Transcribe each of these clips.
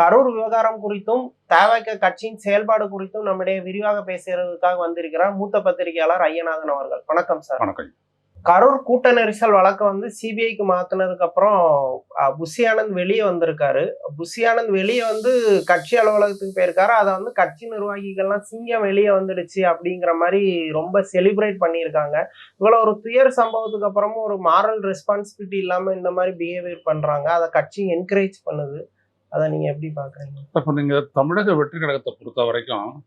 கரூர் விவகாரம் குறித்தும் தேவைக்க கட்சியின் செயல்பாடு குறித்தும் நம்மிடையே விரிவாக பேசுறதுக்காக வந்திருக்கிறார் மூத்த பத்திரிகையாளர் ஐயநாதன் அவர்கள். வணக்கம் சார். வணக்கம். கரூர் கூட்ட நெரிசல் வழக்கை வந்து சிபிஐக்கு மாத்தினதுக்கு அப்புறம் புஷி ஆனந்த் வெளியே வந்திருக்காரு. புஷி ஆனந்த் வெளியே வந்து கட்சி அலுவலகத்துக்கு போயிருக்காரு. அதை வந்து கட்சி நிர்வாகிகள்லாம் சிங்கம் வெளியே வந்துடுச்சு அப்படிங்கிற மாதிரி ரொம்ப செலிப்ரேட் பண்ணியிருக்காங்க. இவ்வளவு ஒரு துயர் சம்பவத்துக்கு அப்புறமும் ஒரு மாரல் ரெஸ்பான்சிபிலிட்டி இல்லாம இந்த மாதிரி பிஹேவியர் பண்றாங்க. அதை கட்சி என்கரேஜ் பண்ணுது. அதை நீங்க எப்படி பாக்குறீங்க? இப்போ நீங்கள் தமிழக வெற்றி கழகத்தை பொறுத்த வரைக்கும்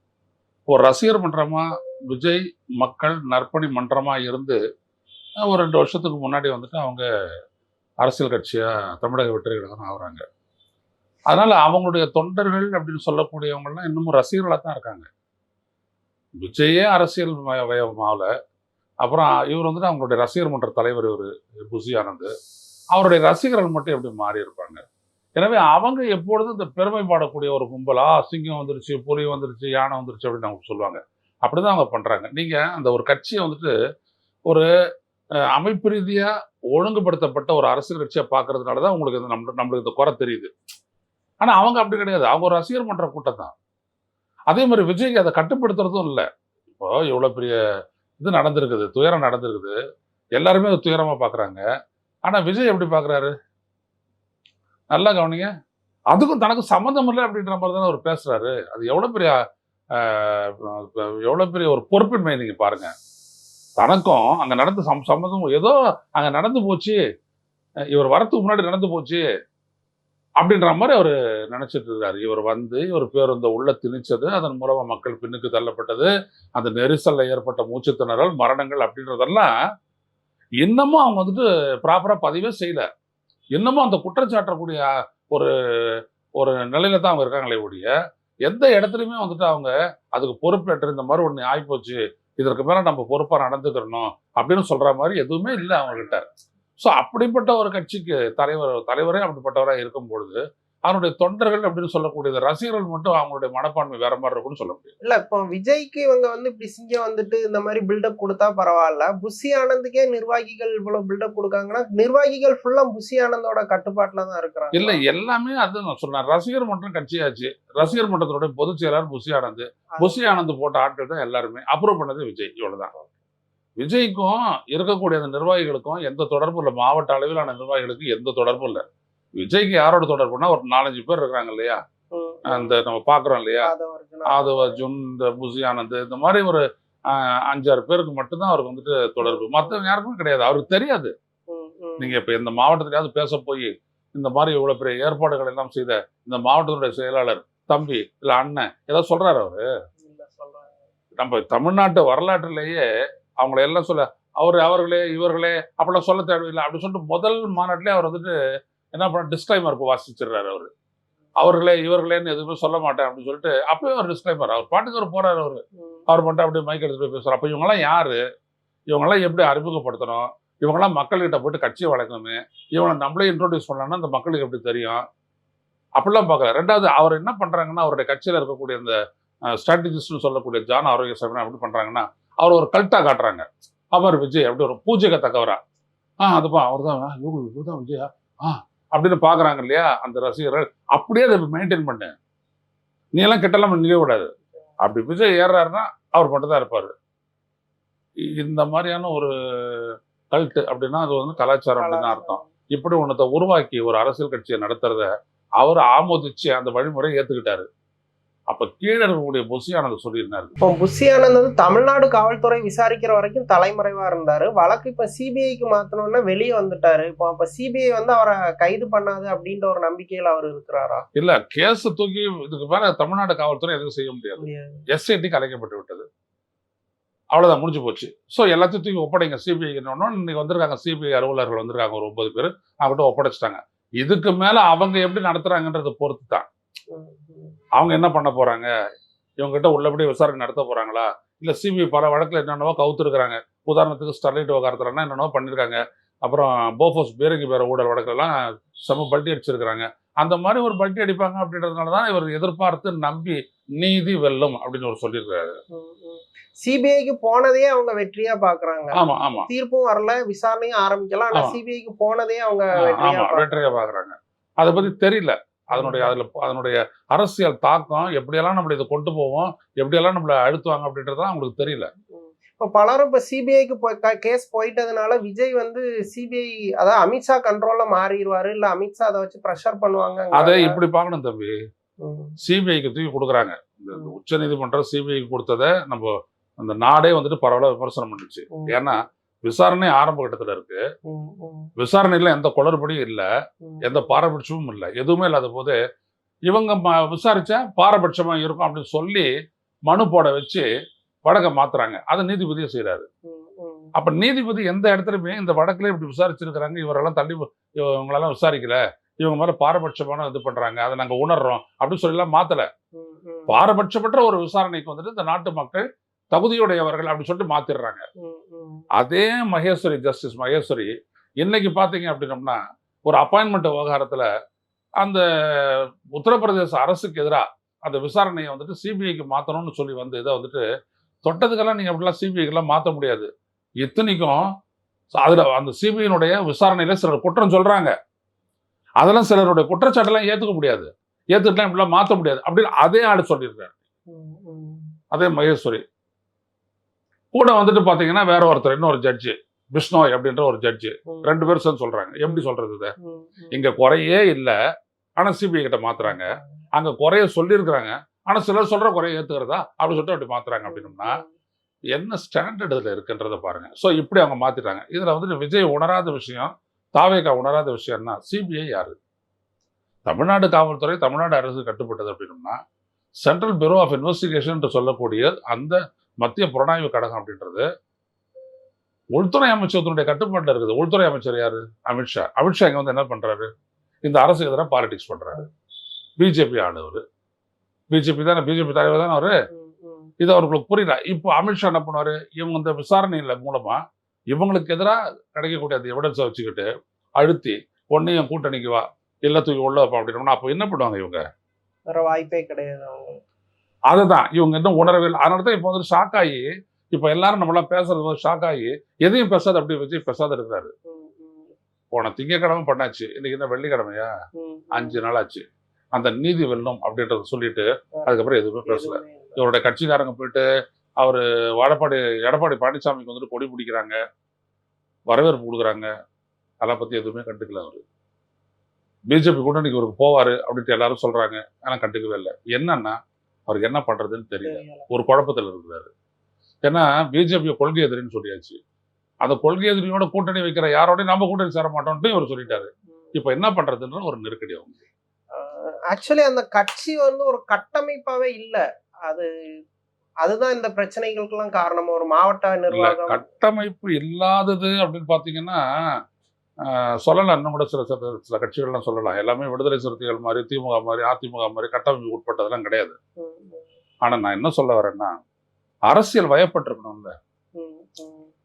ஒரு ரசிகர் மன்றமா விஜய் மக்கள் நற்பணி மன்றமா இருந்து ஒரு ரெண்டு வருஷத்துக்கு முன்னாடி வந்துட்டு அவங்க அரசியல் கட்சியா தமிழக வெற்றி கழகம் ஆகுறாங்க. அதனால அவங்களுடைய தொண்டர்கள் அப்படின்னு சொல்லக்கூடியவங்கலாம் இன்னமும் ரசிகர்களாக தான் இருக்காங்க. விஜயே அரசியல் வய- அப்புறம் இவர் வந்துட்டு அவங்களுடைய ரசிகர் மன்ற தலைவர் இவர் புசி ஆனந்த். அவருடைய ரசிகர்கள் மட்டும் எப்படி மாறி இருப்பாங்க? எனவே அவங்க எப்பொழுதும் இந்த பெருமை பாடக்கூடிய ஒரு கும்பலா சிங்கம் வந்துருச்சு புலி வந்துருச்சு யானை வந்துருச்சு அப்படின்னு அவங்க சொல்லுவாங்க. அப்படிதான் அவங்க பண்றாங்க. நீங்க அந்த ஒரு கட்சியை வந்துட்டு ஒரு அமைப்பு ரீதியா ஒழுங்குபடுத்தப்பட்ட ஒரு அரசியல் கட்சியை பார்க்கறதுனால தான் உங்களுக்கு இந்த நம்ம நம்மளுக்கு இந்த குறை தெரியுது. ஆனா அவங்க அப்படி கிடையாது. அவங்க ஒரு ரசிகர் மன்ற கூட்டம் தான் அதே மாதிரி விஜய்க்கு அதை கட்டுப்படுத்துறதும் இல்லை. இப்போ இவ்வளவு பெரிய இது நடந்திருக்குது துயரம் நடந்திருக்குது. எல்லாருமே அது துயரமா பார்க்குறாங்க. ஆனா விஜய் எப்படி பார்க்கறாரு? நல்லா கவனிங்க. அதுக்கும் தனக்கு சம்மந்தம் இல்லை அப்படின்ற மாதிரி தானே அவர் பேசுறாரு. அது எவ்வளோ பெரிய எவ்வளோ பெரிய ஒரு பொறுப்பின்மை நீங்க பாருங்க. தனக்கும் அங்கே நடந்த சம் சம்மந்தம் ஏதோ அங்கே நடந்து போச்சு. இவர் வரத்துக்கு முன்னாடி நடந்து போச்சு அப்படின்ற மாதிரி அவர் நினைச்சிட்டு இருக்காரு இவர் வந்து இவர் பேருந்த உள்ள திணிச்சது அதன் மூலமாக மக்கள் பின்னுக்கு தள்ளப்பட்டது அந்த நெரிசலில் ஏற்பட்ட மூச்சு திணறல் மரணங்கள் அப்படின்றதெல்லாம் இன்னமும் அவங்க வந்துட்டு ப்ராப்பராக பதிவே செய்யலை. இன்னமும் அந்த குற்றச்சாட்டக்கூடிய ஒரு ஒரு நிலையில தான் அவங்க இருக்காங்களே ஒழிய எந்த இடத்துலையுமே வந்துட்டு அவங்க அதுக்கு பொறுப்பேற்று இந்த மாதிரி ஒன்று ஆகிப்போச்சு இதற்கு மேலே நம்ம பொறுப்பாக நடந்துக்கிறணும் அப்படின்னு சொல்கிற மாதிரி எதுவுமே இல்லை அவங்ககிட்ட. ஸோ அப்படிப்பட்ட ஒரு கட்சிக்கு தலைவர் தலைவரே அப்படிப்பட்டவராக இருக்கும் பொழுது அவருடைய தொண்டர்கள் அப்படின்னு சொல்லக்கூடியது ரசிகர்கள் மட்டும் அவங்களுடைய மனப்பான்மை வேற மாதிரி இருக்கும்னு சொல்ல முடியும் இல்ல இப்போ விஜய்க்கு இவங்க வந்து இப்படி சிங்கம் வந்துட்டு இந்த மாதிரி பில்டப் கொடுத்தா பரவாயில்ல. புஷி ஆனந்துக்கே நிர்வாகிகள் இவ்வளவு பில்டப் கொடுக்காங்கன்னா நிர்வாகிகள் ஃபுல்லா புஷி ஆனந்தோட கட்டுப்பாட்டுல தான் இருக்கிறாங்க. இல்ல எல்லாமே அது நான் சொன்னேன். ரசிகர் மன்றம் கட்சியாச்சு. ரசிகர் மன்றத்தினுடைய பொதுச் செயலாளர் புசி ஆனந்த். புசி ஆனந்த் போட்ட ஆட்கள் தான் எல்லாருமே. அப்ரூவ் பண்ணது விஜய் இவ்வளவுதான். விஜய்க்கும் இருக்கக்கூடிய அந்த நிர்வாகிகளுக்கும் எந்த தொடர்பும் இல்லை. மாவட்ட அளவிலான நிர்வாகிகளுக்கு எந்த தொடர்பும் இல்லை. விஜய்க்கு யாரோட தொடர்புனா ஒரு நாலஞ்சு பேர் இருக்காங்க இல்லையா? அந்த நம்ம பாக்குறோம் இல்லையா? ஆதவ அர்ஜுனா. இந்த புசி ஆனந்த் இந்த மாதிரி ஒரு அஞ்சாறு பேருக்கு மட்டும்தான் அவருக்கு வந்துட்டு தொடர்பு. மற்றவங்க யாருக்குமே கிடையாது. அவருக்கு தெரியாது. நீங்க இப்ப இந்த மாவட்டத்திலேயாவது பேச போய் இந்த மாதிரி இவ்வளவு பெரிய ஏற்பாடுகள் எல்லாம் செய்த இந்த மாவட்டத்துடைய செயலாளர் தம்பி இல்ல அண்ணன் ஏதாவது சொல்றாரு அவரு. நம்ம தமிழ்நாட்டு வரலாற்றிலேயே அவங்கள எல்லாம் சொல்ல அவர் அவர்களே இவர்களே அப்படிலாம் சொல்ல தேவையில்லை அப்படி சொல்லிட்டு முதல் மாநாட்டிலே அவர் வந்துட்டு என்ன பண்ண டிஸ்கிளைமர் வாசிச்சிடுறாரு அவரு. அவர்களே இவர்களேன்னு எதுவுமே சொல்ல மாட்டேன் அப்படின்னு சொல்லிட்டு அப்பவே ஒரு டிஸ்கிளைமர் அவர் பாட்டுக்கு அவர் போறாரு அவரு. அவர் மட்டும் அப்படியே மைக் எடுத்து போய் பேசுறாரு அப்ப இவங்கெல்லாம் யாரு? இவங்கெல்லாம் எப்படி அறிமுகப்படுத்தணும்? இவங்கெல்லாம் மக்கள்கிட்ட போட்டு கட்சியை வளர்க்கணுமே? இவனை நம்மளே இன்ட்ரோடியூஸ் பண்ணலாம்னா அந்த மக்களுக்கு எப்படி தெரியும்? அப்படிலாம் பார்க்கல. ரெண்டாவது அவர் என்ன பண்றாங்கன்னா அவருடைய கட்சியில இருக்கக்கூடிய அந்த ஸ்ட்ராட்டஜிஸ்ட்னு சொல்லக்கூடிய ஜான் ஆரோக்கிய எப்படி பண்றாங்கன்னா அவர் ஒரு கல்ட்டா காட்டுறாங்க. அவர் விஜய் அப்படி ஒரு பூஜைக்கத்தக்கவரா. ஆ அதுப்பா அவர் தான் இவர் தான் விஜயா? ஆ அப்படின்னு பாக்குறாங்க இல்லையா அந்த ரசிகர்கள். அப்படியே அதை மெயின்டைன் பண்ணு. நீ எல்லாம் கெட்டெல்லாம் நிற்க கூடாது. அப்படி விஜய் ஏறாருன்னா அவர் மட்டும் தான் இருப்பாரு இந்த மாதிரியான ஒரு கல்ட்டு அப்படின்னா அது வந்து கலாச்சாரம் அப்படின்னு அர்த்தம். இப்படி ஒன்றத்தை உருவாக்கி ஒரு அரசியல் கட்சியை நடத்துறத அவர் ஆமோதிச்சு அந்த வழிமுறையை ஏத்துக்கிட்டாரு. அப்ப கீழே இருக்கக்கூடிய பொசியானது சொல்லியிருந்தாரு. இப்போ புஷி ஆனந்த் வந்து தமிழ்நாடு காவல்துறை விசாரிக்கிற வரைக்கும் தலைமறைவா இருந்தாரு. வழக்கு இப்ப சிபிஐக்கு மாத்தணும்னா வெளியே வந்துட்டாரு. இப்போ அப்ப சிபிஐ வந்து அவரை கைது பண்ணாது அப்படின்ற ஒரு நம்பிக்கையில அவர் இருக்கிறாரா? இல்ல கேஸ் தூக்கி இதுக்கு மேல தமிழ்நாடு காவல்துறை எதுவும் செய்ய முடியாது. எஸ்ஐடி கலைக்கப்பட்டு விட்டது. அவ்வளவுதான் முடிஞ்சு போச்சு. ஸோ எல்லாத்தையும் தூக்கி ஒப்படைங்க. சிபிஐ இன்னைக்கு வந்திருக்காங்க சிபிஐ அலுவலர்கள் வந்திருக்காங்க ஒரு ஒன்பது பேர். அவங்ககிட்ட ஒப்படைச்சிட்டாங்க. இதுக்கு மேல அவங்க எப்படி நடத்துறாங்கன்றதை பொறுத்து தான். அவங்க என்ன பண்ண போறாங்க? இவங்ககிட்ட உள்ளபடி விசாரணை நடத்த போறாங்களா? இல்ல சிபிஐ பல வழக்குல என்னென்னவோ கவுத்துருக்காங்க உதாரணத்துக்கு ஸ்டெர்லைட் விவகாரத்துலலாம் என்னென்னவோ பண்ணியிருக்காங்க அப்புறம் போஃபோஸ் பேரங்கி பேர ஊழல் வழக்கெல்லாம் செம பல்ட்டி அடிச்சிருக்கிறாங்க. அந்த மாதிரி ஒரு பல்ட்டி அடிப்பாங்க அப்படின்றதுனால தான் இவர் எதிர்பார்த்து நம்பி நீதி வெல்லும் அப்படின்னு ஒரு சொல்லியிருக்காரு சிபிஐக்கு போனதே அவங்க வெற்றியா பாக்குறாங்க. ஆமா ஆமா. தீர்ப்பும் வரல விசாரணையும் ஆரம்பிக்கலாம். ஆனா. சிபிஐக்கு போனதே அவங்க. வெற்றியா பாக்குறாங்க. அதை பத்தி தெரியல. அதனுடைய அதுல அதனுடைய அரசியல் தாக்கம் எப்படியெல்லாம் நம்மளை இதை கொண்டு போவோம் எப்படியெல்லாம் நம்மளை அழுத்துவாங்க அப்படின்றது அவங்களுக்கு தெரியல. இப்போ பலரும் இப்போ சிபிஐக்கு போய் கேஸ் போயிட்டதுனால விஜய் வந்து சிபிஐ அதாவது அமித்ஷா கண்ட்ரோல்ல மாறிடுவாரு இல்ல அமித்ஷா அதை வச்சு ப்ரெஷர் பண்ணுவாங்க அதை இப்படி பார்க்கணும் தம்பி. சிபிஐக்கு தூக்கி கொடுக்குறாங்க. இந்த உச்ச நீதிமன்றம் சிபிஐக்கு கொடுத்ததை நம்ம அந்த நாடே வந்துட்டு பரவாயில்ல விமர்சனம் பண்ணுச்சு. ஏன்னா விசாரணை ஆரம்ப கட்டத்துல இருக்கு. விசாரணையில எந்த குளறுபடியும் இல்ல. எந்த பாரபட்சமும் இல்லை. எதுவுமே இல்லாத போது இவங்க விசாரிச்சா பாரபட்சமா இருக்கும் அப்படின்னு சொல்லி மனு போட வச்சு வழக்கை மாத்துறாங்க. அதை நீதிபதியே செய்றாரு. அப்ப நீதிபதி எந்த இடத்துலயுமே இந்த வழக்குல இப்படி விசாரிச்சிருக்கிறாங்க. இவரெல்லாம் தள்ளி இவங்களெல்லாம் விசாரிக்கல. இவங்க மேல பாரபட்சமான இது பண்றாங்க. அதை நாங்க உணர்றோம். அப்படின்னு சொல்லி எல்லாம் மாத்தல பாரபட்சமற்ற ஒரு விசாரணைக்கு வந்துட்டு இந்த நாட்டு மக்கள் தகுதியுடையவர்கள் அப்படின்னு சொல்லிட்டு மாத்திடுறாங்க. அதே மகேஸ்வரி ஜஸ்டிஸ் மகேஸ்வரி இன்னைக்கு பாத்தீங்க அப்படின்னம்னா ஒரு அப்பாயின்மெண்ட் விவகாரத்துல அந்த உத்தரப்பிரதேச அரசுக்கு எதிராக அந்த விசாரணையை வந்துட்டு சிபிஐக்கு மாத்தணும்னு சொல்லி வந்து இதை வந்துட்டு தொட்டதுக்கெல்லாம் நீங்க அப்படிலாம் சிபிஐக்கெல்லாம் மாத்த முடியாது. இத்தனைக்கும் அதுல அந்த சிபிஐனுடைய விசாரணையில சிலர் குற்றம் சொல்றாங்க. அதெல்லாம் சிலருடைய குற்றச்சாட்டெல்லாம் ஏத்துக்க முடியாது. ஏத்துக்கிட்டா இப்படிலாம் மாத்த முடியாது அப்படின்னு அதே ஆள் சொல்லியிருக்காரு. அதே மகேஸ்வரி. கூட வந்துட்டு பாத்தீங்கன்னா வேற ஒருத்தர் இன்னொரு ஜட்ஜு பிஷ்ணோய் அப்படின்ற ஒரு ஜட்ஜு ரெண்டு பேரும் சொல்றாங்க. எப்படி சொல்றது இதை? இங்க குறையே இல்ல. ஆனா சிபிஐ கிட்ட மாத்துறாங்க. அங்க குறைய சொல்லியிருக்கிறாங்க. ஆனா சிலர் சொல்ற குறைய ஏத்துக்கிறதா? அப்படின்னு சொல்லிட்டு அப்படி மாத்துறாங்க அப்படின்னம்னா என்ன ஸ்டாண்டர்ட் இதுல இருக்குன்றத பாருங்க. சோ இப்படி அவங்க மாத்திட்டாங்க. இதுல வந்துட்டு விஜய் உணராத விஷயம் தாவேகா உணராத விஷயம்னா சிபிஐ யாரு? தமிழ்நாடு காவல்துறை தமிழ்நாடு அரசு கட்டுப்பட்டது அப்படின்னம்னா சென்ட்ரல் பியூரோ ஆஃப் இன்வெஸ்டிகேஷன் சொல்லக்கூடிய அந்த மத்திய புலனாய்வு கழகம் அப்படின்றது. உள்துறை அமைச்சகத்தினுடைய கட்டுப்பாட்டில் இருக்குது. உள்துறை அமைச்சர் யாரு? அமித்ஷா அமித்ஷா இங்க வந்து என்ன பண்றாரு? இந்த அரசுக்கு எதிராக பாலிடிக்ஸ் பண்றாரு. பிஜேபி ஆளவர் பிஜேபி தானே? பிஜேபி தலைவர் தானே அவரு? இது அவர்களுக்கு புரியல. இப்போ அமித்ஷா என்ன பண்ணுவாரு? இவங்க இந்த விசாரணையில மூலமா இவங்களுக்கு எதிராக கிடைக்கக்கூடிய அந்த எவிடன்ஸை வச்சுக்கிட்டு அழுத்தி ஒன்னையும் என் கூட்டணிக்கு வா. எல்லாத்துக்கும் தூக்கி உள்ள வைப்போம் அப்படின்னா அப்போ என்ன பண்ணுவாங்க இவங்க? வேற வாய்ப்பே கிடையாது அவங்க அதுதான். இவங்க இன்னும் உணரவே இல்லை. அதனால தான் இப்போ வந்து ஷாக் ஆகி இப்போ எல்லாரும் நம்மளாம் பேசுறது போது ஷாக் ஆகி எதையும் பேசாத அப்படி வச்சு பேசாத இருக்கிறாரு. போன திங்கக்கிழமை பண்ணாச்சு. இன்னைக்கு என்ன வெள்ளிக்கிழமையா? அஞ்சு நாள் ஆச்சு. அந்த நீதி வெல்லும் அப்படின்றத சொல்லிட்டு அதுக்கப்புறம் எதுவுமே பேசல. இவருடைய கட்சிக்காரங்க போயிட்டு அவரு வடப்பாடி எடப்பாடி பழனிசாமிக்கு வந்துட்டு கொடி பிடிக்கிறாங்க வரவேற்பு கொடுக்குறாங்க. அதெல்லாம் பத்தி எதுவுமே கண்டுக்கல அவரு. பிஜேபி கூட இன்னைக்கு இவருக்கு போவாரு அப்படின்ட்டு எல்லாரும் சொல்றாங்க. ஆனா கண்டுக்கவே இல்லை. என்னன்னா அவருக்கு என்ன பண்றதுன்னு தெரியல. ஒரு குழப்பத்தில் இருக்கிறாரு. ஏன்னா பிஜேபி கொள்கை எதிரின்னு சொல்லியாச்சு. அந்த கொள்கை எதிரியோட கூட்டணி வைக்கிற யாரோடய நம்ம கூட்டணி சேர மாட்டோம்ட்டு இவர் சொல்லிட்டாரு. இப்போ என்ன பண்றதுன்ற ஒரு நெருக்கடி அவங்க. ஆக்சுவலி அந்த கட்சி வந்து ஒரு கட்டமைப்பாவே இல்ல. அது அதுதான் இந்த பிரச்சனைகளுக்கெல்லாம் காரணம். ஒரு மாவட்ட நிர்வாகம். கட்டமைப்பு இல்லாதது அப்படின்னு பாத்தீங்கன்னா சொல்லலாம். இன்னும் கூட சில சில சில கட்சிகள்லாம் சொல்லலாம். எல்லாமே விடுதலை சிறுத்தைகள் மாதிரி திமுக மாதிரி அதிமுக மாதிரி கட்டமைப்பு உட்பட்டதெல்லாம் கிடையாது. ஆனால் ஆனா நான் என்ன சொல்ல வரேன்னா அரசியல் வயப்பட்டிருக்கணும்ல.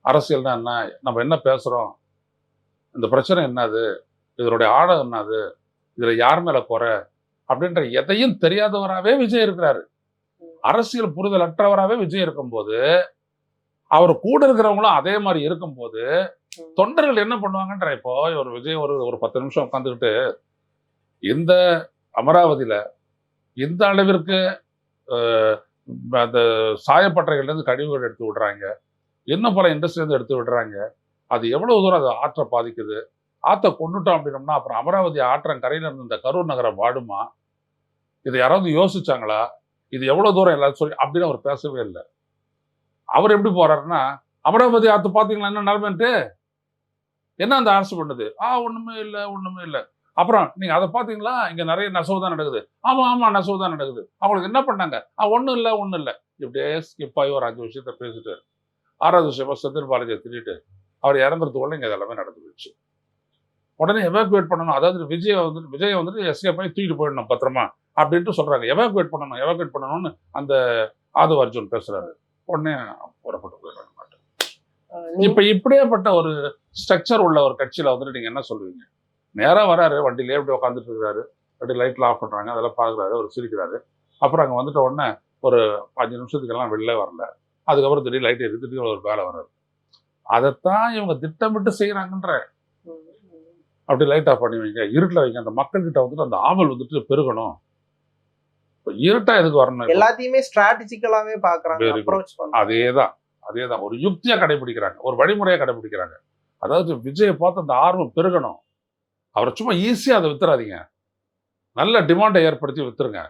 அரசியல்னா என்ன? நம்ம என்ன பேசுறோம்? இந்த பிரச்சனை என்னது? இதனுடைய ஆழம் என்னது? இதுல யார் மேல குறை? அப்படின்ற எதையும் தெரியாதவராகவே விஜய் இருக்கிறாரு. அரசியல் புரிதல் அற்றவராகவே விஜய் இருக்கும்போது அவர் கூட இருக்கிறவங்களும் அதே மாதிரி இருக்கும்போது தொண்டர்கள் என்ன பண்ணுவாங்கன்ற இப்போ ஒரு விஜய் ஒரு ஒரு பத்து நிமிஷம் உட்காந்துக்கிட்டு இந்த அமராவதியில இந்த அளவிற்கு அந்த சாயப்பட்டறைகள்ல இருந்து கழிவுகள் எடுத்து விடுறாங்க. இன்னும் பல இண்டஸ்ட்ரியிலேருந்து இருந்து எடுத்து விடுறாங்க. அது எவ்வளவு தூரம் அது ஆற்றை பாதிக்குது. ஆற்றை கொண்டுட்டோம் அப்படின்னோம்னா அப்புறம் அமராவதி ஆற்றம் கரையில் இருந்த இந்த கரூர் நகரம் வாடுமா? இதை யாராவது யோசிச்சாங்களா? இது எவ்வளவு தூரம் எல்லாரும் சொல்லி அப்படின்னு அவர் பேசவே இல்லை. அவர் எப்படி போறாருன்னா அமராவதி ஆற்று பார்த்தீங்களா என்ன நிலமன்ட்டு என்ன அந்த அரசு பண்ணுது? ஆ ஒன்றுமே இல்லை ஒன்றுமே இல்லை. அப்புறம் நீங்கள் அதை பார்த்தீங்களா? இங்கே நிறைய நெசவு தான் நடக்குது. ஆமாம் ஆமாம் நெசவு தான் நடக்குது. அவங்களுக்கு என்ன பண்ணாங்க? ஆ ஒன்றும் இல்லை ஒன்றும் இல்லை. இப்படியே ஸ்கிப் ஆகி ஒரு அஞ்சு விஷயத்த பேசிட்டு ஆறாவது விஷயமா செந்தில் பாலாஜியை திட்டிட்டு அவர் இறந்துறதுக்குள்ள இங்கே இதெல்லாமே நடந்து போயிடுச்சு. உடனே எவாக்குவேட் பண்ணணும். அதாவது விஜய் வந்துட்டு விஜய் வந்துட்டு எஸ்கேப் பண்ணி தூக்கிட்டு போயிடணும் பத்திரமா அப்படின்ட்டு சொல்கிறாங்க எவாக்குவேட் பண்ணணும் எவாக்குவேட் பண்ணணும்னு அந்த ஆதவ அர்ஜுன் பேசுகிறாரு உடனே புறப்பட்டு போயிடுறாங்க. இப்ப இப்படியேப்பட்ட ஒரு ஸ்ட்ரக்சர் உள்ள ஒரு கட்சியில வந்துட்டு நீங்க என்ன சொல்லுவீங்க? நேரா வராரு வண்டியிலே இப்படி உட்காந்துட்டு இருக்காரு அப்படி லைட்ல ஆஃப் பண்றாங்க அதெல்லாம் பாக்குறாரு அவர் சிரிக்கிறாரு. அப்புறம் அங்க வந்துட்ட உடனே ஒரு அஞ்சு நிமிஷத்துக்கெல்லாம் வெளில வரல. அதுக்கப்புறம் திடீர் லைட் எடுத்துட்டு ஒரு வேலை வராரு அதைத்தான் இவங்க திட்டமிட்டு செய்யறாங்கன்ற. அப்படி லைட் ஆஃப் பண்ணி வைங்க இருட்டில் வைங்க. அந்த மக்கள்கிட்ட வந்துட்டு அந்த ஆவல் வந்துட்டு பெருகணும். இருட்டா எதுக்கு வரணும்? எல்லாத்தையுமே ஸ்ட்ராட்டஜிக்கலாவே பாக்குறாங்க Very good. அதே தான் ஒரு யுக்தியாக கடைபிடிக்கிறாங்க. ஒரு வழிமுறையை கடைபிடிக்கிறாங்க. அதாவது விஜயை பார்த்து அந்த ஆர்வம் பெருகணும். அவரை சும்மா ஈஸியாக அதை வித்துறாதீங்க. நல்ல டிமாண்டை ஏற்படுத்தி வித்துருங்க.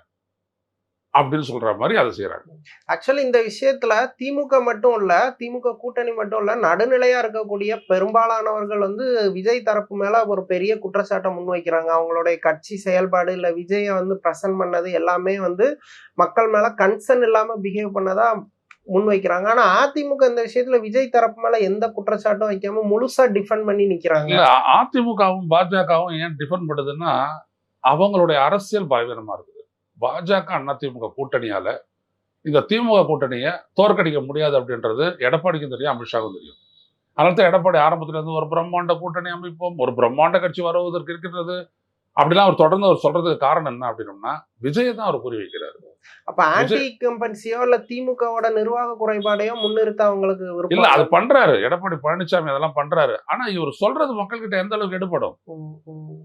அப்படின்னு சொல்ற மாதிரி அதை செய்யறாங்க ஆக்சுவலி இந்த விஷயத்துல திமுக மட்டும் இல்ல திமுக கூட்டணி மட்டும் இல்ல நடுநிலையா இருக்கக்கூடிய பெரும்பாலானவர்கள் வந்து விஜய் தரப்பு மேல ஒரு பெரிய குற்றச்சாட்டை முன்வைக்கிறாங்க. அவங்களுடைய கட்சி செயல்பாடு இல்ல விஜயை வந்து பிரசன்ட் பண்ணது எல்லாமே வந்து மக்கள் மேல கன்சர்ன் இல்லாம பிஹேவ் பண்ணதா முன்வைக்கிறாங்க. ஆனா அதிமுக இந்த விஷயத்துல விஜய் தரப்பு மேல எந்த குற்றச்சாட்டும் வைக்காம முழுசா டிஃபெண்ட் பண்ணி நிக்கிறாங்க. இல்ல அதிமுகவும் பாஜகவும் ஏன் டிஃபெண்ட் பண்ணுதுன்னா அவங்களுடைய அரசியல் பலவீனமா இருக்குது. பாஜக அதிமுக கூட்டணியால இந்த திமுக கூட்டணியை தோற்கடிக்க முடியாது அப்படின்றது எடப்பாடிக்கும் தெரியும் அமித்ஷாவுக்கும் தெரியும். அதனால தான் எடப்பாடி ஆரம்பத்துல இருந்து ஒரு பிரம்மாண்ட கூட்டணி அமைப்போம் ஒரு பிரம்மாண்ட கட்சி வருவதற்கு இருக்கின்றது. அப்படிலாம் அவர் தொடர்ந்து அவர் சொல்றதுக்கு காரணம் என்ன அப்படின்னோம்னா விஜயை தான் அவர் குறி வைக்கிறாரு அப்ப ஆன்டி கம்பன்சியோ இல்ல திமுகவோட நிர்வாக குறைபாடையோ முன்னிறுத்த அவங்களுக்கு இல்ல அது பண்றாரு. எடப்பாடி பழனிசாமி அதெல்லாம் பண்றாரு. ஆனா இவர் சொல்றது மக்கள்கிட்ட எந்த அளவுக்கு எடுபடும்? ம், ம்.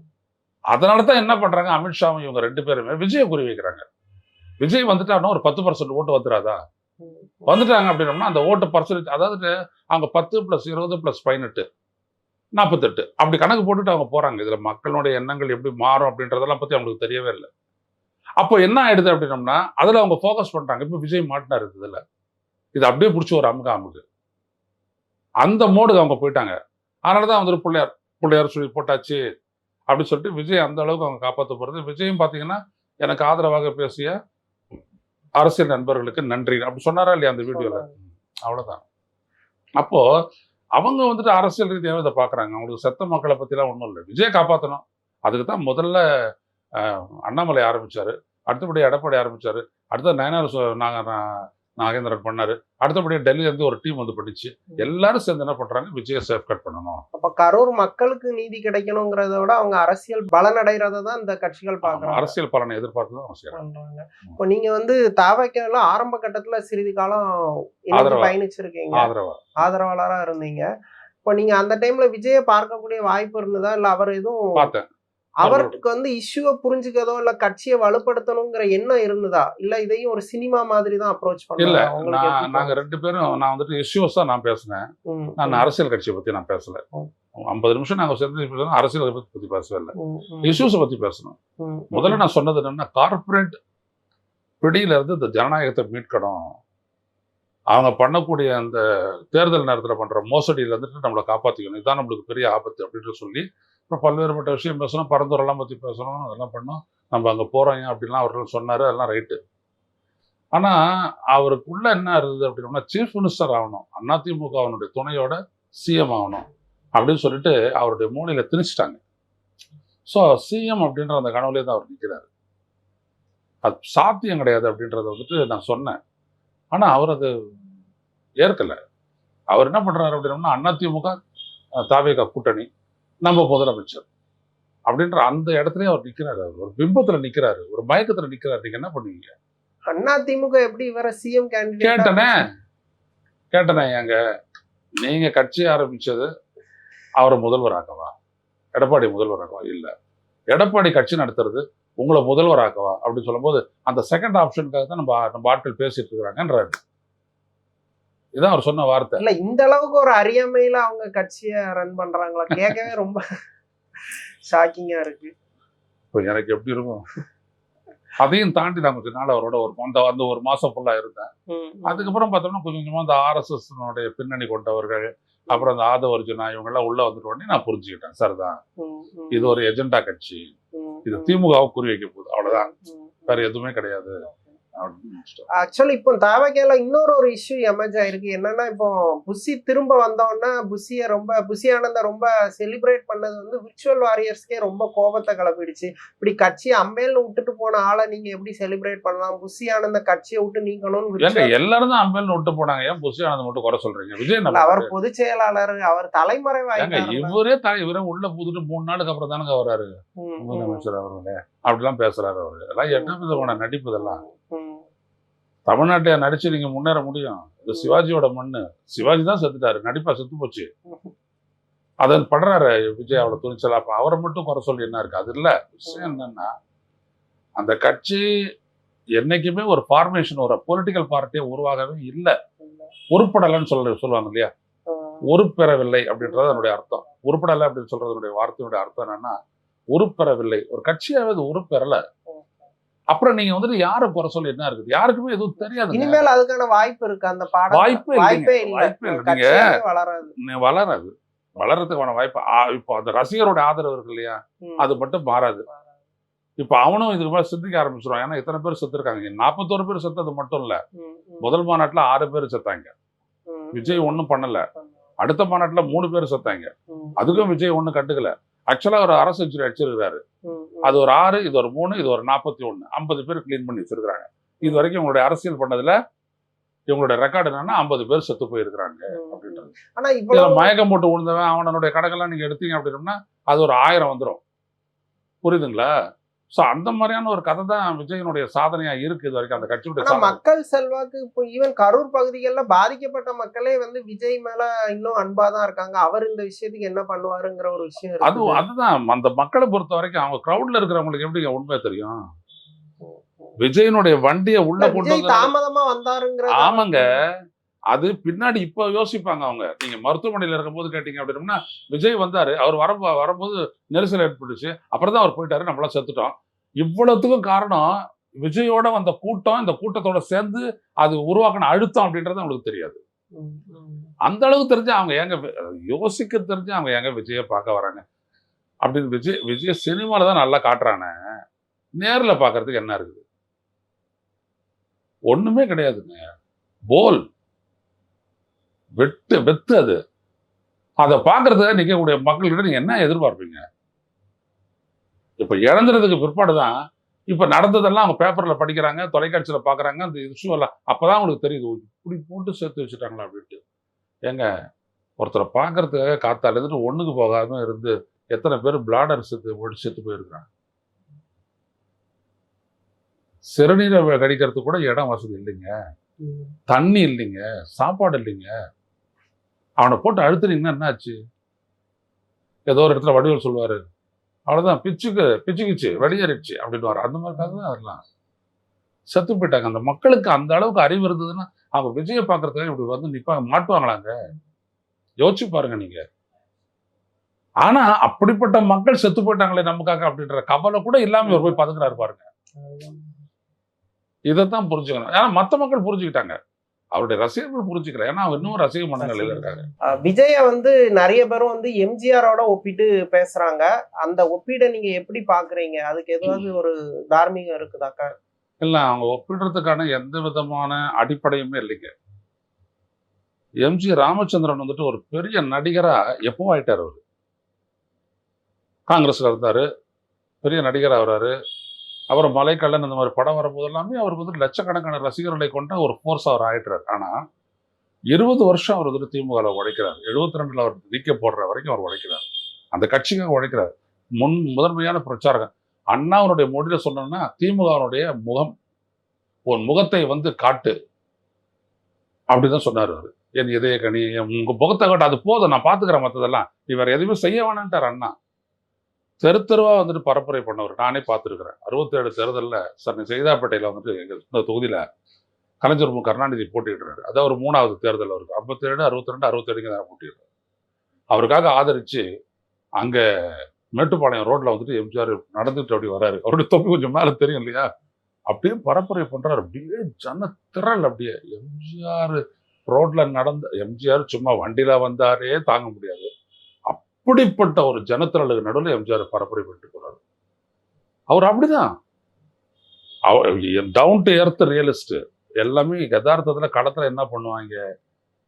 அதனால தான் என்ன பண்றாங்க? அமித்ஷாவும் இவங்க ரெண்டு பேருமே விஜய குறி வைக்கிறாங்க. விஜய் வந்துட்டாருன்னா ஒரு பத்து பர்சன்ட் ஓட்டு வந்துடாதா. வந்துட்டாங்க அப்படின்னம்னா அந்த ஓட்டு பர்சன்டேஜ் அதாவது அவங்க பத்து பிளஸ் இருபது பிளஸ் பதினெட்டு நாற்பத்தெட்டு அப்படி கணக்கு போட்டுட்டு அவங்க போறாங்க. இதுல மக்களுடைய எண்ணங்கள் எப்படி மாறும் அப்படின்றதெல்லாம் பத்தி அவங்களுக்கு தெரியவே இல்லை. அப்போ என்ன ஆயிடுது அப்படின்னம்னா அதுல அவங்க ஃபோக்கஸ் பண்றாங்க இப்போ விஜய் மாட்டினாரு இதுல. இது அப்படியே பிடிச்சி ஒரு அமுக அமுகு அந்த மோடுக்கு அவங்க போயிட்டாங்க. அதனால தான் வந்துட்டு பிள்ளையார் பிள்ளையார் சொல்லி போட்டாச்சு அப்படின்னு சொல்லிட்டு விஜய் அந்த அளவுக்கு அவங்க காப்பாற்ற போறது. விஜயும் பார்த்தீங்கன்னா எனக்கு ஆதரவாக பேசிய அரசியல் நண்பர்களுக்கு நன்றி. அப்படி சொன்னாரா இல்லையா அந்த வீடியோல? அவ்வளவுதான். அப்போ அவங்க வந்துட்டு அரசியல் ரீதியாக இதை பார்க்குறாங்க அவங்களுக்கு செத்த மக்களை பற்றிலாம் ஒன்றும் இல்லை. விஜய் காப்பாற்றணும் அதுக்கு தான் முதல்ல அண்ணாமலை ஆரம்பிச்சாரு. அடுத்தபடி எடப்பாடி ஆரம்பிச்சாரு. அடுத்த நயனார் சு- நாக- நா- நாகேந்திரன் பண்ணாரு. அடுத்தபடியாக டெல்லியிலேருந்து ஒரு டீம் வந்து படிச்சு எல்லாரும் சேர்ந்து என்ன பண்றாங்க? விஜயை சேஃப் கட் பண்ணணும். அப்ப கரூர் மக்களுக்கு நீதி கிடைக்கணுங்கிறத விட அவங்க அரசியல் பலன் அடைறத தான் இந்த கட்சிகள் பாக்குறாங்க அரசியல் பலனை எதிர்பார்த்து தான் அவங்க இப்போ நீங்க வந்து தாவக்கையில ஆரம்ப கட்டத்துல சிறிது காலம். பயணிச்சிருக்கீங்க. ஆதரவா ஆதரவாளரா இருந்தீங்க. இப்போ நீங்க அந்த டைம்ல விஜய பார்க்கக்கூடிய வாய்ப்பு இருந்ததா? இல்ல அவர் எதுவும் பார்த்தேன். அவருக்கு வந்து இஷ்யூவை புரிஞ்சுக்கதோ இல்ல கட்சியை வலுப்படுத்தணுங்கிற எண்ணம் இருந்ததா? இல்ல இதையும் ஒரு சினிமா மாதிரி தான் அப்ரோச் இல்ல பண்ணல நாங்க ரெண்டு பேரும் நான் வந்துட்டு இஷ்யூஸ் தான் நான் பேசினேன். நான் அரசியல் கட்சியை பத்தி நான் பேசல. ஐம்பது நிமிஷம் நாங்க சேர்ந்து பேசணும் அரசியல் பத்தி பேசவே இல்லை. இஷ்யூஸை பத்தி பேசணும். முதல்ல நான் சொன்னது என்னன்னா கார்ப்பரேட் பிடியில இருந்து இந்த ஜனநாயகத்தை மீட்கணும். அவங்க பண்ணக்கூடிய அந்த தேர்தல் நேரத்துல பண்ற மோசடியில இருந்துட்டு நம்மளை காப்பாத்திக்கணும். இதுதான் நம்மளுக்கு பெரிய ஆபத்து அப்படின்னு சொல்லி அப்புறம் பல்வேறுபட்ட விஷயம் பேசணும் பரந்துரெல்லாம் பற்றி பேசணும் அதெல்லாம் பண்ணோம் நம்ம அங்கே போகிறோம் அப்படிலாம் அவர்கள் சொன்னார் அதெல்லாம் ரைட்டு. ஆனால் அவருக்குள்ள என்ன இருந்தது அப்படின்னா சீஃப் மினிஸ்டர் ஆகணும் அதிமுக அவனுடைய துணையோட சிஎம் ஆகணும் அப்படின்னு சொல்லிட்டு அவருடைய மூலையில திணிச்சிட்டாங்க. ஸோ சிஎம் அப்படின்ற அந்த கனவுலேயே தான் அவர் நிற்கிறார் அது சாத்தியம் கிடையாது அப்படின்றத வந்துட்டு நான் சொன்னேன். ஆனால் அவர் அது ஏற்கலை. அவர் என்ன பண்ணுறாரு அப்படின்னா அதிமுக அஹ், தாவேகா கூட்டணி நம்ம முதலமைச்சர் அப்படின்ற அந்த இடத்துலயே அவர் நிக்கிறாரு அவர். ஒரு பிம்பத்துல நிக்கிறாரு. ஒரு மயக்கத்துல நிக்கிறாரு. நீங்க என்ன பண்ணுவீங்க? அண்ணா திமுக எப்படி இவர சிஎம் கேண்டிடேட் கேட்டனே? கேட்டனே ஏங்க. நீங்க கட்சி ஆரம்பிச்சது அவரை முதல்வராக்கவா? எடப்பாடி முதல்வராக்கவா? இல்ல. எடப்பாடி கட்சி நடத்துறது உங்களை முதல்வராக்கவா? அப்படின்னு சொல்லும்போது அந்த செகண்ட் ஆப்ஷனுக்காக தான் நம்ம நம்ம ஆட்கள் பேசிட்டு இருக்கிறாங்கன்றாரு. இதான் அவர் சொன்ன வார்த்தை. இல்ல இந்த அளவுக்கு ஒரு அறியாமையில அவங்க கட்சிய ரன் பண்றாங்களா? கேட்கவே ரொம்ப ஷாக்கிங்கா இருக்கு. இப்போ எனக்கு எப்படி இருக்கும்? அதையும் தாண்டி நான் கொஞ்ச நாள் அவரோட ஒரு அந்த அந்த ஒரு மாசம் ஃபுல்லா இருந்தேன். அதுக்கப்புறம் பார்த்தோம்னா கொஞ்சம் கொஞ்சமா அந்த ஆர்எஸ்எஸ் பின்னணி கொண்டவர்கள் அப்புறம் அந்த ஆதவ அர்ஜுனா இவங்க எல்லாம் உள்ள வந்துட்டு உடனே நான் புரிஞ்சுக்கிட்டேன். சார் தான் ம், ம், இது ஒரு எஜெண்டா கட்சி. இது. திமுகவை குறி வைக்க போகுது. அவ்வளவுதான். வேற எதுவுமே கிடையாது. ஆக்சுவலி இப்போ தாவகேல இன்னொரு ஒரு இஷ்யூ எமர்ஜ் ஆயிருக்கு. என்னன்னா இப்போ புஷி திரும்ப வந்தோடனே புஷிய ரொம்ப புஷி ஆனந்த ரொம்ப செலிப்ரேட் பண்ணது வந்து விர்ச்சுவல் வாரியர்ஸ்க்கே ரொம்ப கோபத்தை கிளப்பிடுச்சு. இப்படி கட்சியை அம்பேல்னு விட்டுட்டு போன ஆளை நீங்க எப்படி செலிப்ரேட் பண்ணலாம்? புஷி ஆனந்த கட்சியை விட்டு virtual- எல்லாரும் தான் அம்பேல்னு விட்டு போனாங்க. ஏன் புஷி ஆனந்த் மட்டும் குறை சொல்றீங்க? விஜய் அவர் பொதுச் செயலாளர் அவர் தலைமறைவாயிட்டாரு இவரே தலை இவரே உள்ள புதுட்டு மூணு நாளுக்கு அப்புறம் தானங்க வராரு. முதலமைச்சர் அவர்களே. அப்படிலாம் பேசுறாரு அவரு. அதெல்லாம் என்ன விதமான நடிப்பு இதெல்லாம்? தமிழ்நாட்டை நடிச்சு நீங்க முன்னேற முடியும்? இது சிவாஜியோட மண்ணு. சிவாஜி தான் செத்துட்டாரு. நடிப்பா செத்து போச்சு. அதன் படுறாரு விஜய் அவ்வளவு துணிச்சலா. அப்ப அவரை மட்டும் குறை சொல்லி என்ன இருக்கு? அது இல்ல. விஷயம் என்னன்னா அந்த கட்சி என்னைக்குமே ஒரு ஃபார்மேஷன் ஒரு பொலிட்டிக்கல் பார்ட்டியே உருவாகவே இல்லை. உருப்படலைன்னு சொல்ற சொல்லுவாங்க இல்லையா? உருப்பெறவில்லை அப்படின்றது அதனுடைய அர்த்தம். உருப்படலை அப்படின்னு சொல்றதனுடைய வார்த்தையினுடைய அர்த்தம் என்னன்னா உருப்பெறவில்லை. ஒரு கட்சியாவது உருப்பெறலை. அப்புறம் நீங்க வந்துட்டு யாரை குறை சொல்லி என்ன இருக்குது? யாருக்குமே எதுவும் தெரியாது இனிமேல் அதுக்கான வாய்ப்பு இருக்கு. அந்த பாடம் வாய்ப்பே இல்லைங்க. வாய்ப்பே வாய்ப்பே இல்லை. நீங்க கட்சியாவே வளராது. வளர்றதுக்கான வாய்ப்பு இப்போ அந்த ரசிகரோட ஆதரவு இருக்கு இல்லையா. அது மட்டும் மாறாது. இப்போ அவனும் இதுக்கு மேல சிந்திக்க ஆரம்பிச்சிருவான். ஏன்னா இத்தனை பேர் செத்துருக்காங்க. நாற்பத்தோரு பேர் செத்தது மட்டும் இல்ல. முதல் மாநாட்டுல ஆறு பேர் செத்தாங்க. விஜய் ஒண்ணும் பண்ணல. அடுத்த மாநாட்டுல மூணு பேர் செத்தாங்க. அதுக்கும் விஜய் ஒண்ணும் கண்டுக்கல. ஆக்சுவலா ஒரு அரை செஞ்சுரி அடிச்சிருக்காரு. அது ஒரு ஆறு இது ஒரு மூணு இது ஒரு நாற்பத்தி ஒண்ணு. ஐம்பது பேர் க்ளீன் பண்ணி வச்சிருக்காங்க இது வரைக்கும் இவங்களுடைய அரசியல் பண்ணதுல இவங்களுடைய ரெக்கார்டு என்னன்னா ஐம்பது பேர் செத்து போயிருக்கிறாங்க அப்படின்றது. ஆனா இதுல இவ்வளவு மயக்கம் போட்டு விழுந்தவன் அவனுடைய கணக்கெல்லாம் நீங்க எடுத்தீங்க அப்படின்னோம்னா அது ஒரு ஆயிரம் வந்துடும் புரியுதுங்களா? சோ அந்த மாதிரியான ஒரு கதை தான் விஜயனுடைய சாதனையா இருக்கு இது வரைக்கும் அந்த கட்சியுடைய மக்கள் செல்வாக்கு இப்போ ஈவன் கரூர் பகுதிகள்ல பாதிக்கப்பட்ட மக்களே வந்து விஜய் மேல இன்னும் அன்பாதான் இருக்காங்க. அவர் இந்த விஷயத்துக்கு என்ன பண்ணுவாருங்கிற ஒரு விஷயம் அது. அதுதான். அந்த மக்களை பொறுத்த வரைக்கும் அவங்க கிரௌட்ல இருக்கிறவங்களுக்கு எப்படி உண்மை தெரியும்? விஜயனுடைய வண்டியை உள்ள கொண்டு தாமதமா வந்தாருங்கிற ஆமாங்க. அது பின்னாடி இப்ப யோசிப்பாங்க அவங்க. நீங்க மருத்துவமனையில இருக்கும்போது கேட்டீங்க அப்படின்னா விஜய் வந்தாரு அவர் வர வரும்போது நெரிசல் ஏற்பட்டுச்சு அப்புறம் தான் அவர் போயிட்டாரு நம்மளாம் செத்துட்டோம். இவ்வளவுத்துக்கும் காரணம் விஜயோட வந்த கூட்டம் இந்த கூட்டத்தோட சேர்ந்து அது உருவாக்கின அழுத்தம் அப்படின்றது அவங்களுக்கு தெரியாது. அந்த அளவுக்கு தெரிஞ்சு அவங்க எங்க யோசிக்க தெரிஞ்சு அவங்க எங்க விஜய பார்க்க வராங்க? அப்படின்னு விஜய் விஜய் சினிமாவில் தான் நல்லா காட்டுறானே. நேர்ல பார்க்கறதுக்கு என்ன இருக்குது? ஒண்ணுமே கிடையாதுங்க. போல். வெட்டு வெத்து அது. அதை பார்க்கறதுக்கு நிற்கக்கூடிய மக்கள்கிட்ட நீங்க என்ன எதிர்பார்ப்பீங்க? இப்ப இழந்துறதுக்கு பிற்பாடு தான் இப்ப நடந்ததெல்லாம் அவங்க பேப்பர்ல படிக்கிறாங்க தொலைக்காட்சியில பாக்குறாங்க அந்த இஷ்யூ எல்லாம் அப்பதான் அவங்களுக்கு தெரியுது. இப்படி போட்டு சேர்த்து வச்சுட்டாங்களா அப்படின்ட்டு. ஏங்க ஒருத்தரை பார்க்கறதுக்காக காத்தால இருந்துட்டு ஒண்ணுக்கு போகாம இருந்து எத்தனை பேர் பிளாடர் செத்து ஓடி செத்து போயிருக்கிறாங்க. சிறுநீரை கடிக்கிறதுக்கு கூட இடம் வசதி இல்லைங்க. தண்ணி இல்லைங்க சாப்பாடு இல்லைங்க. அவனை போட்டு அழுத்துனீங்கன்னா என்ன ஆச்சு? ஏதோ ஒரு இடத்துல வடிவல் சொல்லுவாரு. அவ்வளவுதான் பிச்சுக்கு பிச்சுக்குச்சு வெளியேறிடுச்சு அப்படின்னு அந்த மாதிரி கதை தான் அதெல்லாம் செத்து போயிட்டாங்க. அந்த மக்களுக்கு அந்த அளவுக்கு அறிவு இருந்ததுன்னா அவங்க விஜயை பார்க்கறதுக்கு இப்படி வந்து நிப்பாங்க மாட்டுவாங்களாங்க? யோசிச்சு பாருங்க நீங்க. ஆனா அப்படிப்பட்ட மக்கள் செத்து போயிட்டாங்களே நமக்காக அப்படின்ற கவலை கூட இல்லாம இவர் போய் பதுங்குறாரு பாருங்க. இதைத்தான் புரிஞ்சுக்கணும். ஏன்னா மத்த மக்கள் புரிஞ்சுக்கிட்டாங்க. அவருடைய ரசிகர்கள் புரிஞ்சுக்கல. ஏன்னா அவங்க இன்னும் ரசிக இருக்காங்க அஹ் விஜய வந்து நிறைய பேரும் வந்து எம்ஜிஆரோட ஒப்பிட்டு பேசுறாங்க. அந்த ஒப்பீடை நீங்க எப்படி பாக்குறீங்க? அதுக்கு ஏதாவது ஒரு தார்மீகம் இருக்குதாக்கா இல்ல அவங்க ஒப்பிடுறதுக்கான எந்த விதமான அடிப்படையுமே இல்லைங்க. எம்ஜி ராமச்சந்திரன் வந்துட்டு ஒரு பெரிய நடிகரா எப்போ ஆயிட்டார் அவரு? காங்கிரஸ்ல இருந்தாரு. பெரிய நடிகர் ஆகுறாரு. அப்புறம் மலைக்கல்லன் இந்த மாதிரி படம் வரும்போது எல்லாமே அவருக்கு வந்து லட்சக்கணக்கான ரசிகர்களை கொண்ட ஒரு ஃபோர்ஸ் அவர் ஆயிட்டார். ஆனா இருபது வருஷம் அவர் வந்துட்டு திமுகவில் உழைக்கிறார் எழுபத்தி ரெண்டுல அவர் நீக்க போடுற வரைக்கும் அவர் உழைக்கிறார் அந்த கட்சிக்காக உழைக்கிறார் முன் முதன்மையான பிரச்சாரகம் அண்ணாவனுடைய மொழியில சொன்னோம்னா திமுகவினுடைய முகம் உன் முகத்தை வந்து காட்டு. அப்படிதான் சொன்னார் அவர். என் இதய கனி என் உங்க முகத்தை காட்டு. அது போதும் நான் பாத்துக்கிறேன் மற்றதெல்லாம் இவர் எதுவுமே செய்ய வேணான்ட்டார் அண்ணா. தெரு வந்துட்டு பரப்புரை பண்ணவர். நானே பார்த்துருக்குறேன். அறுபத்தேழு தேர்தலில் சார் செய்தாப்பேட்டையில் வந்துட்டு எங்கள் இந்த தொகுதியில் கலைஞர் மு. கருணாநிதி போட்டிடுறாரு அதான் ஒரு மூணாவது தேர்தல் அவருக்கு. ஐம்பத்தேழு அறுபத்தி ரெண்டு அறுபத்தேழுங்க தான் போட்டியிடுறாரு. அவருக்காக ஆதரிச்சு அங்கே மேட்டுப்பாளையம் ரோட்டில் வந்துட்டு எம்ஜிஆர் நடந்துட்டு அப்படி வராரு. அவருடைய தொப்பி கொஞ்சம் மேலே தெரியும் இல்லையா? அப்படியே பரப்புரை பண்ணுறாரு அப்படியே ஜன திரள் அப்படியே. எம்ஜிஆர் ரோட்டில் நடந்த எம்ஜிஆர் சும்மா வண்டியில் வந்தாரே தாங்க முடியாது. அப்படிப்பட்ட ஒரு ஜனத்திரளுக்கு நடுவில் எம்ஜிஆர் பரப்புரை பண்ணிட்டு போறாரு. அவர் அப்படிதான். டவுன் டு எர்த் ரியலிஸ்ட் எல்லாமே யதார்த்தத்தில் களத்தில் என்ன பண்ணுவாங்க?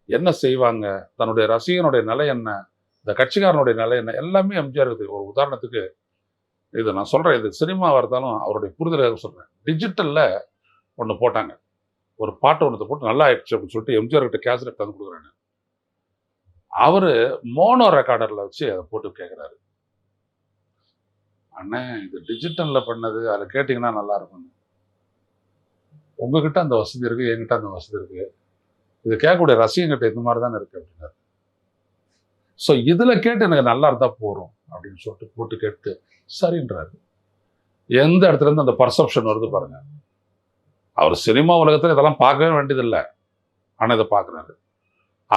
என்ன செய்வாங்க? தன்னுடைய ரசிகனுடைய நிலை என்ன? இந்த கட்சிக்காரனுடைய நிலை என்ன? எல்லாமே எம்ஜிஆர் ஒரு உதாரணத்துக்கு இது நான் சொல்கிறேன் இது சினிமாவாக இருந்தாலும் அவருடைய புரிதலாக சொல்கிறேன் டிஜிட்டலில் ஒன்று போட்டாங்க. ஒரு பாட்டு ஒன்று போட்டு நல்லா ஆயிடுச்சு அப்படின்னு சொல்லிட்டு எம்ஜிஆர் கிட்ட கேசட் தந்து கொடுக்குறேன் அவர் மோனோ ரெக்கார்டரில் வச்சு அதை போட்டு கேட்குறாரு அண்ணே இது டிஜிட்டலில் பண்ணது அதை கேட்டிங்கன்னா நல்லா இருக்கும் உங்ககிட்ட அந்த வசதி இருக்குது என்கிட்ட அந்த வசதி இருக்குது இது கேட்கக்கூடிய ரசிகங்கிட்ட இந்த மாதிரி தானே இருக்கு அப்படின்னாரு. ஸோ இதில் கேட்டு எனக்கு நல்லா இருந்தால் போகிறோம் அப்படின்னு சொல்லிட்டு போட்டு கேட்டு சரின்றாரு. எந்த இடத்துல இருந்து அந்த பர்செப்ஷன் வருது பாருங்க. அவர் சினிமா உலகத்தில் இதெல்லாம் பார்க்கவே வேண்டியதில்லை. ஆனால் இதை பார்க்குறாரு.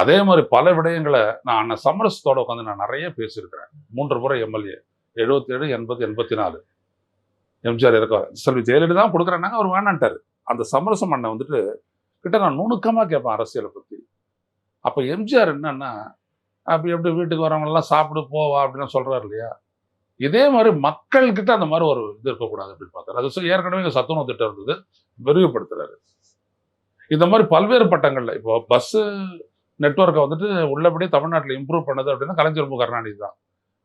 அதே மாதிரி பல விடயங்களை நான் அண்ணன் சமரசத்தோட உட்காந்து நான் நிறைய பேசியிருக்கிறேன். மூன்று முறை எம்எல்ஏ எழுபத்தி ஏழு எண்பது எண்பத்தி நாலு எம்ஜிஆர் இருக்கார் செல்வி ஜெயலலிதா தான் கொடுக்குறேன்னாங்க அவர் வேணான்ட்டார். அந்த சமரசம் அண்ணன் வந்துட்டு கிட்ட நான் நுணுக்கமாக கேட்பேன் அரசியலை பற்றி அப்போ எம்ஜிஆர் என்னன்னா அப்படி எப்படி வீட்டுக்கு வரவங்கெல்லாம் சாப்பிடு போவா அப்படின்னு சொல்கிறார் இல்லையா? இதே மாதிரி மக்கள்கிட்ட அந்த மாதிரி ஒரு இது இருக்கக்கூடாது அப்படின்னு பார்த்தாரு. அது ஏற்கனவே இங்கே சத்துணவு திட்டம் இருந்தது விரிவுபடுத்துறாரு. இந்த மாதிரி பல்வேறு பட்டங்களில் இப்போ பஸ்ஸு நெட்வொர்க்கை வந்துட்டு உள்ளபடியே தமிழ்நாட்டில் இம்ப்ரூவ் பண்ணது அப்படின்னா கலைஞர் மு. கருணாநிதி தான்.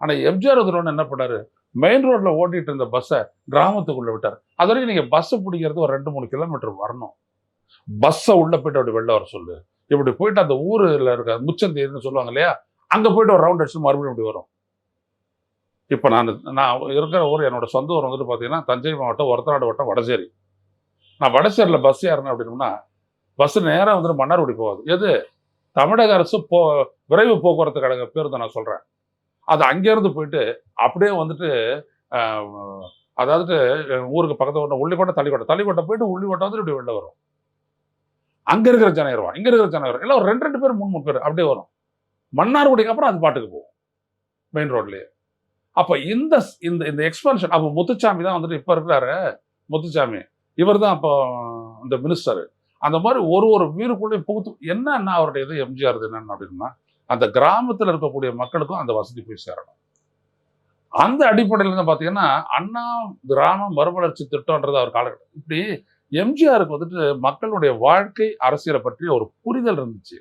ஆனால் எம்ஜிஆர் வந்து என்ன பண்ணாரு? மெயின் ரோட்டில் ஓட்டிகிட்டு இருந்த பஸ்ஸை கிராமத்துக்குள்ளே விட்டார். அது வரைக்கும் நீங்கள் பஸ்ஸு பிடிக்கிறது ஒரு ரெண்டு மூணு கிலோமீட்டர் வரணும். பஸ்ஸை உள்ளே போயிட்டு அப்படி வெளில வர சொல்லு. இப்படி போயிட்டு அந்த ஊரில் இருக்க முச்சந்தேரின்னு சொல்லுவாங்க இல்லையா? அங்கே போயிட்டு ஒரு ரவுண்ட் அடிச்சு மறுபடியும் இப்படி வரும். இப்போ நான் நான் இருக்கிற ஊர் என்னோட சொந்த ஊர் வந்துட்டு பார்த்தீங்கன்னா தஞ்சை மாவட்டம் ஒரத்தநாடு வட்டம் வடசேரி. நான் வடசேரியில் பஸ் ஏறினேன் அப்படின்னா பஸ் நேராக வந்துட்டு மன்னார்குடி போகாது. எது? தமிழக அரசு போ விரைவு போக்குவரத்து கழக பேருந்து நான் சொல்கிறேன் அது அங்கேருந்து போயிட்டு அப்படியே வந்துட்டு அதாவது ஊருக்கு பக்கத்தில் ஒன்று உள்ளிக்கோட்டை தள்ளிக்கோட்டை தள்ளிக்கோட்டை போயிட்டு உள்ளிக்கோட்டை வந்துட்டு இப்படி வெளில வரும். அங்கே இருக்கிற ஜனம் இங்கே இருக்கிற ஜனம் இல்லை ஒரு ரெண்டு ரெண்டு பேர் மூணு மூணு பேர் அப்படியே வரும். மன்னார்குடிக்கு அப்புறம் அது பாட்டுக்கு போகும் மெயின் ரோட்லேயே அப்போ இந்த இந்த இந்த எக்ஸ்பென்ஷன் அப்போ முத்துச்சாமி தான் வந்துட்டு இப்போ இருக்கிறாரு முத்துச்சாமி. இவர் தான் அப்போ இந்த மினிஸ்டர் அந்த மாதிரி ஒரு ஒரு வீருக்குள்ளேயும் புகுத்து என்னன்னா அவருடைய இது எம்ஜிஆர் இது என்னன்னு அப்படின்னா அந்த கிராமத்தில் இருக்கக்கூடிய மக்களுக்கும் அந்த வசதி போய் சேரணும். அந்த அடிப்படையில் தான் பார்த்தீங்கன்னா அண்ணா கிராம மறுமலர்ச்சி திட்டம்ன்றது அவர் காலகட்டம். இப்படி எம்ஜிஆருக்கு வந்துட்டு மக்களுடைய வாழ்க்கை அரசியலை பற்றி ஒரு புரிதல் இருந்துச்சு.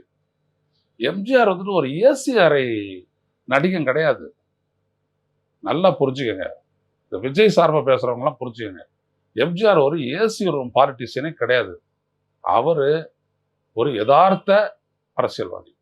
எம்ஜிஆர் வந்துட்டு ஒரு ஏசி அறை நடிகன் கிடையாது. நல்லா புரிஞ்சுக்கங்க. இந்த விஜய் சார்பாக பேசுகிறவங்கலாம் புரிஞ்சுக்கங்க. எம்ஜிஆர் ஒரு ஏசி ரூம் பாலிட்டிஷியனே கிடையாது. அவரு ஒரு யதார்த்த அரசியல்வாதி.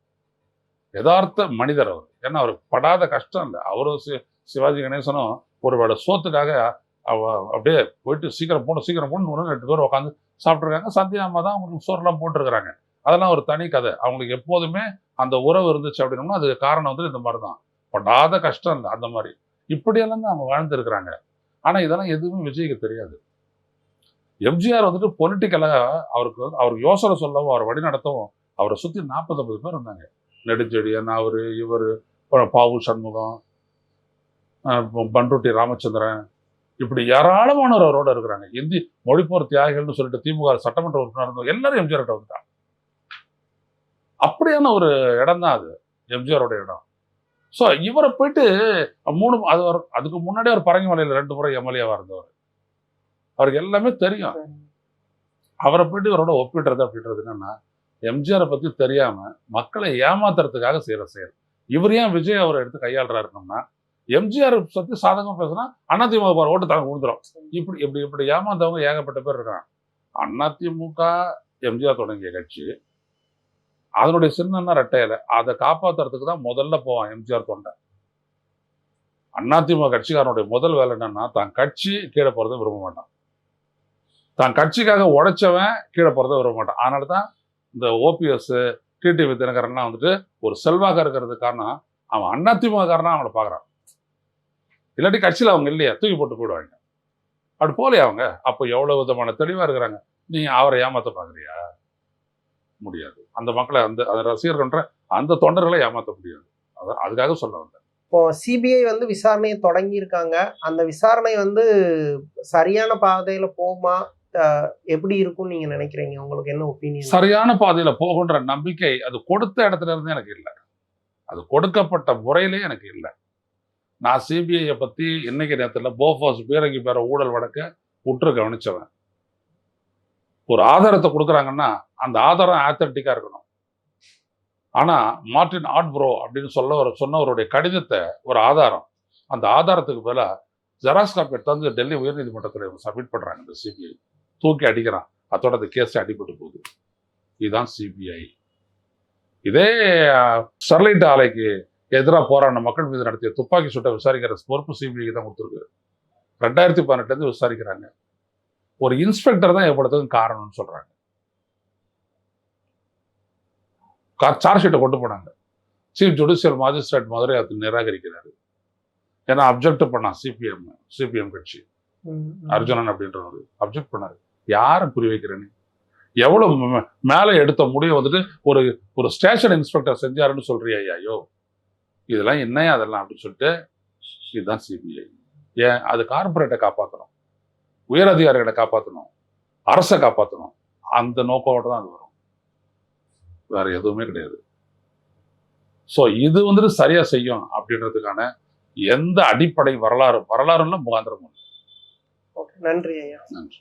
யதார்த்த மனிதர் அவர். ஏன்னா அவருக்கு படாத கஷ்டம் இல்லை. அவரும் சி- சிவாஜி கணேசனும் ஒருவேளை சோத்துக்காக அவ அப்படியே போயிட்டு சீக்கிரம் போகணும் சீக்கிரம் போகணும் ரெண்டு பேர் உட்காந்து சாப்பிட்ருக்காங்க சந்தியாமா தான் அவங்களுக்கு சோறுலாம் போட்டிருக்கிறாங்க. அதெல்லாம் ஒரு தனி கதை. அவங்களுக்கு எப்போதுமே அந்த உறவு இருந்துச்சு அப்படின்னோம்னா அதுக்கு காரணம் வந்து இந்த மாதிரி தான். படாத கஷ்டம் இல்லை அந்த மாதிரி. இப்படியெல்லாம் தான் அவங்க வாழ்ந்துருக்கிறாங்க. ஆனா இதெல்லாம் எதுவுமே விஜய்க்கு தெரியாது. எம்ஜிஆர் வந்துட்டு பொலிட்டிக்கலாக அவருக்கு அவர் அவருக்கு யோசனை சொல்லவும் அவர் வழி நடத்தவும் அவரை சுற்றி நாற்பது ஐம்பது பேர் இருந்தாங்க. நெடுஞ்செழியன் அவர் இவர் பாவு சண்முகம் பண்ருட்டி ராமச்சந்திரன். இப்படி ஏராளமானவர் அவரோட இருக்கிறாங்க. இந்தி மொழிப்போர் தியாகிகள்னு சொல்லிட்டு திமுக சட்டமன்ற உறுப்பினர் இருந்தவங்க எல்லாரும் எம்ஜிஆர் கிட்ட வந்துட்டாங்க. அப்படியான ஒரு இடம் தான் அது எம்ஜிஆரோட இடம். ஸோ இவரை போயிட்டு மூணு அது ஒரு- அதுக்கு முன்னாடி அவர் பரங்கிமலையில் ரெண்டு முறை எம்எல்ஏவாக இருந்தவர். அவருக்கு எல்லாமே தெரியும். அவரை போயிட்டு இவரோட ஒப்பிடுறது அப்படின்றது என்னன்னா எம்ஜிஆரை பத்தி தெரியாம மக்களை ஏமாத்துறதுக்காக செய்யற செயல். இவர் ஏன் விஜய் அவரை எடுத்து கையாளுறாருன்னா எம்ஜிஆர் பத்தி சாதகமா பேசுனா அதிமுக பாரு ஓட்டு தாங்க விழுந்துரும் இப்படி இப்படி இப்படி ஏமாந்தவங்க ஏகப்பட்ட பேர் இருக்காங்க. அதிமுக எம்ஜிஆர் தொடங்கிய கட்சி அதனுடைய சின்னம்னா ரெட்டையில அதை காப்பாத்துறதுக்கு தான் முதல்ல போவான் எம்ஜிஆர் தொண்டை. அதிமுக கட்சிக்காரனுடைய முதல் வேலை என்னன்னா தான் கட்சி கீழே போறதை விரும்ப மாட்டான். தான் கட்சிக்காக உழைச்சவன் கீழே போகிறத விட மாட்டான். அதனால தான் இந்த ஓபிஎஸ் டிடிவி தினகரன்லாம் வந்துட்டு ஒரு செல்வாக இருக்கிறதுக்கு காரணம் அவன் அண்ணா காரனா அவனை பார்க்குறான். இல்லாட்டி கட்சியில் அவங்க இல்லையா தூக்கி போட்டு போயிடுவாங்க. அப்படி போகலையா அவங்க. அப்போ எவ்வளவு விதமான தெளிவாக இருக்கிறாங்க. நீ அவரை ஏமாத்த பார்க்குறியா முடியாது. அந்த மக்களை அந்த அந்த ரசிகர்கள்ன்ற அந்த தொண்டர்களை ஏமாற்ற முடியாது. அதான் அதுக்காக சொல்ல வந்தேன். இப்போ சிபிஐ வந்து விசாரணையை தொடங்கியிருக்காங்க. அந்த விசாரணை வந்து சரியான பாதையில் போகுமா? எப்படி இருக்கும்னு நீங்க நினைக்கிறீங்க? உங்களுக்கு என்ன ஒப்பீனியன் சரியான பாதையில போகுன்ற நம்பிக்கை அது கொடுத்த இடத்துல இருந்து எனக்கு இல்லை. அது கொடுக்கப்பட்ட முறையிலே எனக்கு இல்லை. நான் சிபிஐயை பத்தி இன்னைக்கு நேரத்தில் போஃபாஸ் பீரங்கி பேர ஊழல் வழக்க உற்று கவனிச்சவன். ஒரு ஆதாரத்தை கொடுக்குறாங்கன்னா அந்த ஆதாரம் ஆத்தன்டிக்கா இருக்கணும். ஆனா மார்டின் ஆட்ப்ரோ அப்படின்னு சொல்ல ஒரு சொன்னவருடைய கடிதத்தை ஒரு ஆதாரம். அந்த ஆதாரத்துக்கு பதிலாக ஜெராக்ஸ் காப்பி எடுத்தாந்து டெல்லி உயர்நீதிமன்றத்தில் சப்மிட் பண்றாங்க இந்த சிபிஐ தூக்கி அடிக்கிறான். அதோட அந்த கேஸ் அடிபட்டு போகுது. இதுதான் சிபிஐ இதே ஸ்டெர்லைட் ஆலைக்கு எதிராக போராடின மக்கள் மீது நடத்திய துப்பாக்கி சூட்டை விசாரிக்கிற பொறுப்பு சிபிஐக்கு தான் கொடுத்துருக்கு. ரெண்டாயிரத்தி பதினெட்டுலேருந்து விசாரிக்கிறாங்க. ஒரு இன்ஸ்பெக்டர் தான் ஏற்படுத்துக்கு காரணம்னு சொல்றாங்க. சார்ஜ் ஷீட்டை கொண்டு போனாங்க. சீஃப் ஜுடிஷியல் மாஜிஸ்ட்ரேட் மதுரை அது நிராகரிக்கிறாரு. ஏன்னா அப்ஜெக்ட் பண்ணான் சிபிஎம் சிபிஎம் கட்சி. அர்ஜுனன் அப்படின்றவர். அப்ஜெக்ட் பண்ணாரு. யாரை குறி வைக்கிறேன்னு எவ்வளவு ம- மேலே எடுத்த முடிவை வந்துட்டு ஒரு ஒரு ஸ்டேஷன் இன்ஸ்பெக்டர் செஞ்சாருன்னு சொல்றியா ஐயோ? இதெல்லாம் என்னையா அதெல்லாம் அப்படின்னு சொல்லிட்டு இதுதான் சிபிஐ ஏன்? அது கார்பரேட்டை காப்பாற்றணும் உயர் அதிகாரிகளை காப்பாற்றணும் அரசை காப்பாற்றணும் அந்த நோக்கோட தான் அது வரும். வேற எதுவுமே கிடையாது. ஸோ இது வந்துட்டு சரியா செய்யும் அப்படின்றதுக்கான எந்த அடிப்படை வரலாறு வரலாறுல முகாந்திரம் ஓகே நன்றி ஐயா. நன்றி.